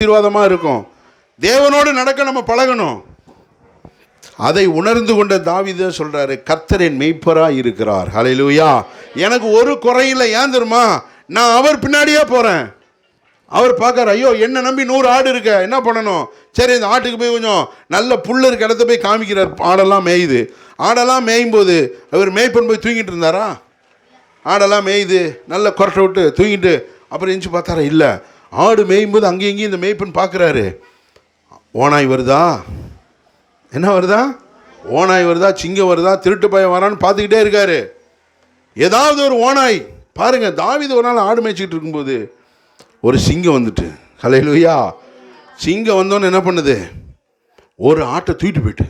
ஆசீர்வாதமாக இருக்கும். தேவனோடு நடக்க நம்ம பழகணும். அதை உணர்ந்து கொண்ட தாவித சொல்கிறாரு கர்த்தரின் மெய்ப்பராக இருக்கிறார். ஹலையிலூயா எனக்கு ஒரு குறையில் ஏன் தெரியுமா? நான் அவர் பின்னாடியே போகிறேன் அவர் பார்க்குற ஐயோ என்ன நம்பி நூறு ஆடு இருக்க என்ன பண்ணணும்? சரி இந்த ஆட்டுக்கு போய் கொஞ்சம் நல்ல புல் இருக்க இடத்த போய் காமிக்கிறார். ஆடெல்லாம் மேயுது. ஆடெல்லாம் மேயும் போது அவர் மேய்ப்பன் போய் தூங்கிட்டு இருந்தாரா? ஆடெல்லாம் மேயுது. நல்ல குரட்டை விட்டு தூங்கிட்டு அப்புறம் எஞ்சி பார்த்தாரா? இல்லை. ஆடு மேயும்போது அங்கேயும் இங்கேயும் இந்த மேய்ப்பன் பார்க்குறாரு. ஓனாய் வருதா? என்ன வருதா? ஓனாய் வருதா? சிங்கம் வருதா? திருட்டு பயம் வரான்னு பார்த்துக்கிட்டே இருக்காரு. ஏதாவது ஒரு ஓனாய் பாருங்கள் தாவிது ஒரு நாள் ஆடு மேய்ச்சிக்கிட்டு இருக்கும்போது ஒரு சிங்கம் வந்துட்டு. ஹalleluya. சிங்கம் வந்தோன்னு என்ன பண்ணுது? ஒரு ஆட்டை தூக்கிட்டு போயிட்டு.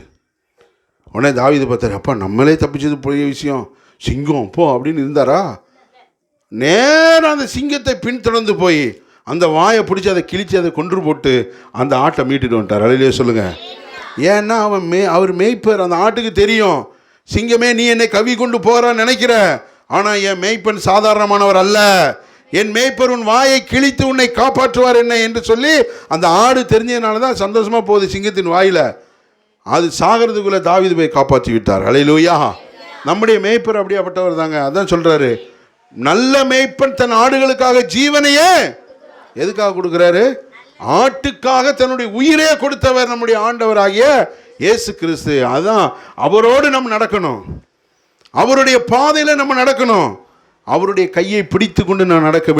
உடனே தாவிது பார்த்தாரு அப்பா நம்மளே தப்பிச்சது பெரிய விஷயம். சிங்கம் போ அப்படின்னு இருந்தாரா? நேராக அந்த சிங்கத்தை பின்தொடர்ந்து போய் அந்த வாயை பிடிச்சி அதை கிழித்து அதை கொன்று போட்டு அந்த ஆட்டை மீட்டுட்டு வந்துட்டார். அலையிலே சொல்லுங்கள் ஏன்னா அவன் மே அவர் மேய்ப்பர் அந்த ஆட்டுக்கு தெரியும். சிங்கமே நீ என்னை கவி கொண்டு போகிறான்னு நினைக்கிற. ஆனால் என் மேய்ப்பன் சாதாரணமானவர் அல்ல. என் மேய்ப்பர் உன் வாயை கிழித்து உன்னை காப்பாற்றுவார் என்ன என்று சொல்லி அந்த ஆடு தெரிஞ்சதுனால தான் சந்தோஷமாக போகுது சிங்கத்தின் வாயில். அது சாகிறதுக்குள்ளே தாவிது போய் காப்பாற்றி விட்டார். அலையிலூயா நம்முடைய மேய்ப்பர் அப்படியாப்பட்டவர் தாங்க. அதான் சொல்கிறாரு நல்ல மேய்ப்பன் தன் ஆடுகளுக்காக ஜீவனையே எதுக்காக கொடுக்குறாரு? ஆட்டுக்காக தன்னுடைய உயிரே கொடுத்தவர் நம்முடைய ஆண்டவராகிய இயேசு கிறிஸ்து. அதான் அவரோடு நம்ம நடக்கணும். அவருடைய பாதையில் நம்ம நடக்கணும். அவருடைய கையை பிடித்து கொண்டு நான் நடக்க